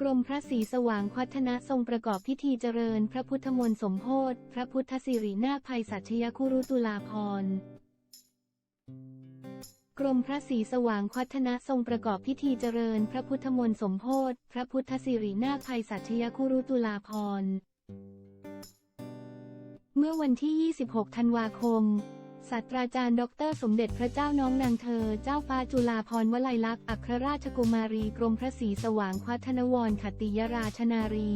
กรมพระศรีสว่างพัฒนะทรงประกอบพิธีเจริญ พระพุทธมนต์สมโพธิพระพุทธสิรินาภัยสัชยคุรุตุลาภรณ์กรมพระศรีสว่างพัฒนะทรงประกอบพิธีเจริญ พระพุทธมนต์สมโพธิพระพุทธสิรินาภัยสัชยคุรุตุลาภรณ์เมื่อวันที่ 26 ธันวาคม ศาสตราจารย์ดอกเตอรสมเด็จพระเจ้าน้องนางเธอ เจ้าฟ้าจุฬาภรณ์วลัยลักษณ์อัครราชกุมารีกรมพระศรีสว่างพัฒนวรขติยราชนารี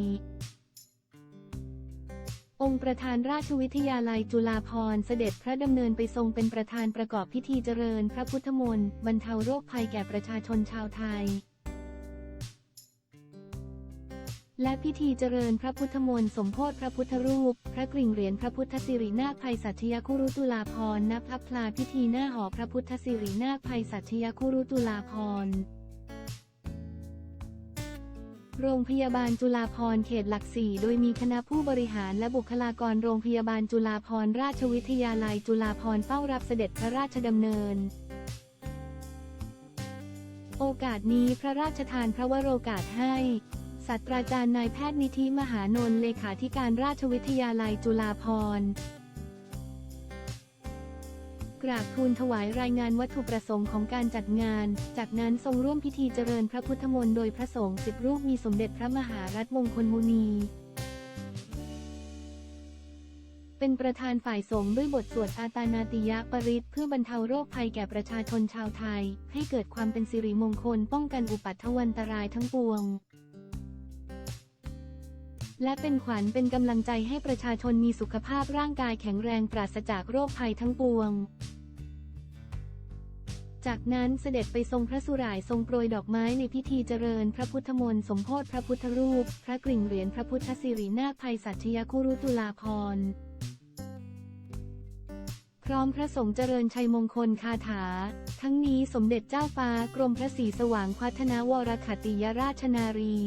องค์ประธานราชวิทยาลัยจุฬาภรณ์เสด็จพระดำเนินไปทรงเป็นประธานประกอบพิธีเจริญ พระพุทธมนต์บรรเทาโรคภัยแก่ประชาชนชาวไทย และพิธีเจริญพระพุทธมนต์สมโพธิพระพุทธรูป พระกริ่งเหรียญพระพุทธสิรินาคภัยสัชยคุรุตุลาภรณพระพลาพิธีหน้าหอพระพุทธสิรินาคภัยสัชยคุรุตุลาภรโรงพยาบาลจุฬาภรเขตหลักสี่โดยมีคณะผู้บริหารและบุคลากรโรงพยาบาลจุฬาภรราชวิทยาลัยจุฬาภรเฝ้ารับเสด็จพระราชดำเนิน โอกาสนี้พระราชทานพระวโรกาสให้ ศาสตราจารย์นายแพทย์นิธิมหานนท์เลขาธิการราชวิทยาลัยจุฬาภรณ์กราบทูลถวายรายงานวัตถุประสงค์ของการจัดงาน จากนั้นทรงร่วมพิธีเจริญพระพุทธมนต์โดยพระสงฆ์สิบรูปมีสมเด็จพระมหารัตมงคลมุนี เป็นประธานฝ่ายสงฆ์ด้วยบทสวดอาตานาติยะปริตเพื่อบรรเทาโรคภัยแก่ประชาชนชาวไทย ให้เกิดความเป็นสิริมงคลป้องกันอุปัตถวันตรายทั้งปวง และเป็นขวัญเป็นกำลังใจให้ประชาชนมีสุขภาพร่างกายแข็งแรงปราศจากโรคภัยทั้งปวง จากนั้นเสด็จไปทรงพระสุรายทรงโปรยดอกไม้ในพิธีเจริญ พระพุทธมนต์สมโพธิพระพุทธรูป พระกริ่งเหรียญพระพุทธสิรินาคภัยสัชยคุรุตุลาภรณ์พร้อมพระสงฆ์เจริญชัยมงคลคาถา ทั้งนี้สมเด็จเจ้าฟ้ากรมพระศรีสว่างพัฒนาวรคติยราชนารี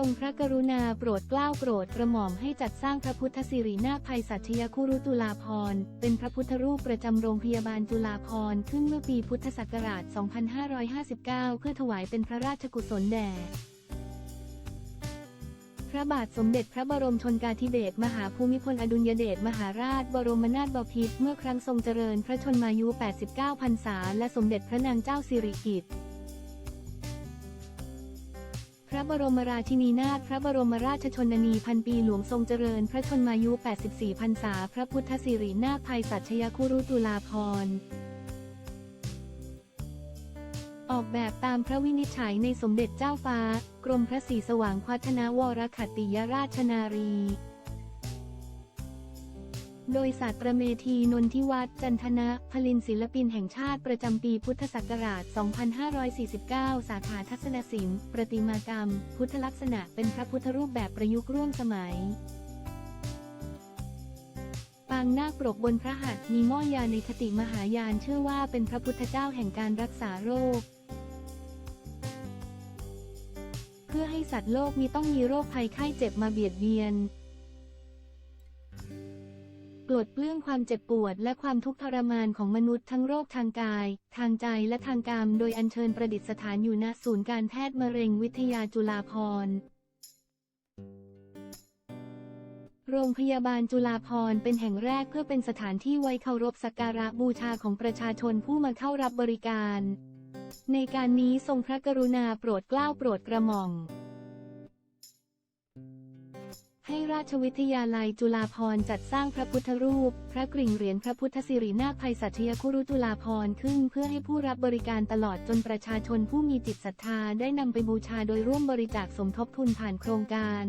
รงพระกรุณาโปรดเกล้าโปรดกระหม่อมให้จัดสร้างพระพุทธสิรินาภัยสัชยคุรุตุลาภรเป็นพระพุทธรูปประจำโรงพยาบาลจุฬาภรขึ้นเมื่อปีพุทธศักราช 2559 เพื่อถวายเป็นพระราชกุศลแด่พระบาทสมเด็จพระบรมชนกาธิเบศรมหาภูมิพลอดุลยเดชมหาราช บรมนาถบพิตรเมื่อครั้งทรงเจริญพระชนมายุ 89 พรรษา และสมเด็จพระนางเจ้าสิริกิติ์ ระบรมราชินีนาถพระบรมราชชนนีพันปีหลวงทรงเจริญ พระชนมายุ 84พรรษา พระพุทธสิรินาคภัยสัชยคุรุตุลาภรณ์ออกแบบตามพระวินิจฉัยในสมเด็จเจ้าฟ้า กรมพระศรีสว่างพัฒนาวรคติยราชนารี โดยศาสตรเมธีนนทิวัฒน์จันทนะ พลินศิลปินแห่งชาติประจำปีพุทธศักราช 2549 สาขาทัศนศิลป์ ประติมากรรม พุทธลักษณะเป็นพระพุทธรูปแบบประยุกต์ร่วมสมัย ปางนาคปรกบนพระหัตถ์มีหม้อยาในคติมหายานเชื่อว่าเป็นพระพุทธเจ้าแห่งการรักษาโรคเพื่อให้สัตว์โลกมีต้องมีโรคภัยไข้เจ็บมาเบียดเบียน ปลดเปลื้องความเจ็บปวดและความทุกข์ทรมานของมนุษย์ทั้งโรคทางกาย ทางใจและทางกามโดยอัญเชิญประดิษฐานอยู่ณศูนย์การแพทย์มะเร็งวิทยาจุฬาภรณ์โรงพยาบาลจุฬาภรณ์เป็นแห่งแรกเพื่อเป็นสถานที่ไว้เคารพสักการะบูชาของประชาชนผู้มาเข้ารับบริการ ในการนี้ทรงพระกรุณาโปรดเกล้าโปรดกระหม่อม ให้ราชวิทยาลัยจุฬาภรณ์จัดสร้างพระพุทธรูป พระกริ่งเหรียญพระพุทธสิรินาคภัยสัชยคุรุจุฬาภรณ์ขึ้นเพื่อให้ผู้รับบริการตลอดจนประชาชนผู้มีจิตศรัทธาได้นำไปบูชาโดยร่วมบริจาคสมทบทุนผ่านโครงการ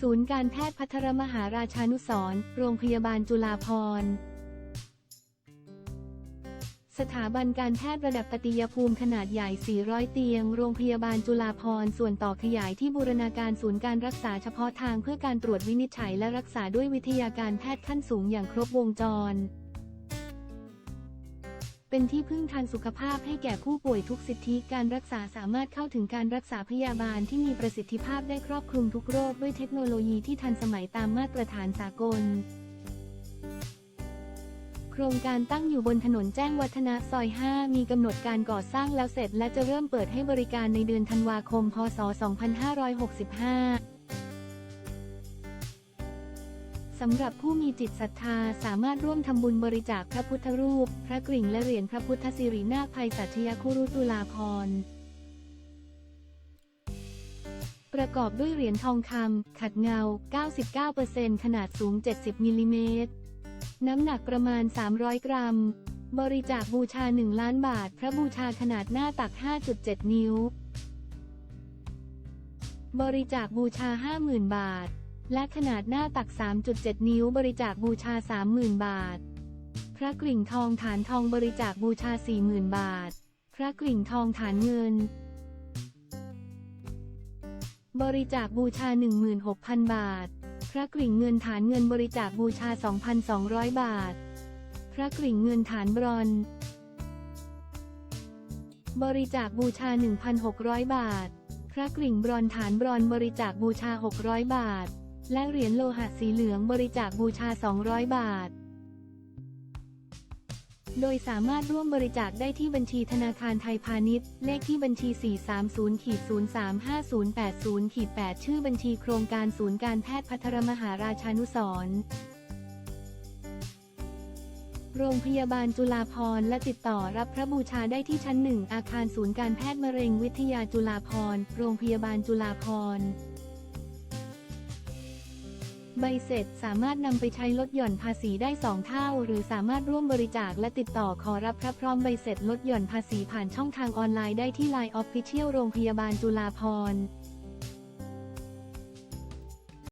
ศูนย์การแพทย์พัทรมหาราชานุสร์โรงพยาบาลจุฬาภรณ์ สถาบันการแพทย์ระดับปฏิยภูมิขนาดใหญ่ 400 เตียง โรงพยาบาลจุฬาภรณ์ส่วนต่อขยายที่บูรณาการศูนย์การรักษาเฉพาะทางเพื่อการตรวจวินิจฉัยและรักษาด้วยวิทยาการแพทย์ขั้นสูงอย่างครบวงจร เป็นที่พึ่งทางสุขภาพให้แก่ผู้ป่วยทุกสิทธิการรักษาสามารถเข้าถึงการรักษาพยาบาลที่มีประสิทธิภาพได้ครอบคลุมทุกโรคด้วยเทคโนโลยีที่ทันสมัยตามมาตรฐานสากล ครงการตั้งอยู่บนถนนแจ้งวัฒนะซอย 5 มีกำหนดการก่อสร้างแล้วเสร็จและจะเริ่มเปิดให้บริการในเดือนธันวาคม พศ 2565สำหรับผู้มีจิตศรัทธาสามารถร่วมทำบุญบริจาคพระพุทธรูป พระกริ่งและเหรียญพระพุทธสิรินาคภัยสัชยคุรุตุลาภรณ์ประกอบด้วยเหรียญทองคำขัดเงา 99%ขนาดสูง 70มิลลิเมตร น้ำหนักประมาณ 300 กรัม บริจาคบูชา 1 ล้านบาท พระบูชาขนาดหน้าตัก 5.7 นิ้ว บริจาคบูชา 50,000 บาท และขนาดหน้าตัก 3.7 นิ้ว บริจาคบูชา 30,000 บาท พระกริ่งทองฐานทองบริจาคบูชา 40,000 บาท พระกริ่งทองฐานเงิน บริจาคบูชา 16,000 บาท พระกริ่งเงินฐานเงินบริจาคบูชา 2,200 บาท พระกริ่งเงินฐานบรอน บริจาคบูชา 1,600 บาท พระกริ่งบรอนฐานบรอนบริจาคบูชา 600 บาท และเหรียญโลหะสีเหลืองบริจาคบูชา 200 บาท โดยสามารถร่วมบริจาคได้ที่บัญชีธนาคารไทยพาณิชย์ เลขที่บัญชี 430-0350-80-8 ชื่อบัญชีโครงการศูนย์การแพทย์พัทรมหาราชานุสรณ์โรงพยาบาลจุฬาภรณ์และติดต่อรับพระบูชาได้ที่ชั้นหนึ่งอาคารศูนย์การแพทย์มะเร็งวิทยาจุฬาภรณ์โรงพยาบาลจุฬาภรณ์ ใบเสร็จสามารถนำไปใช้ลดหย่อนภาษีได้ 2 เท่า หรือสามารถร่วมบริจาคและติดต่อขอรับพระพร้อมใบเสร็จลดหย่อนภาษีผ่านช่องทางออนไลน์ได้ที่ Line Official โรงพยาบาลจุฬาภรณ์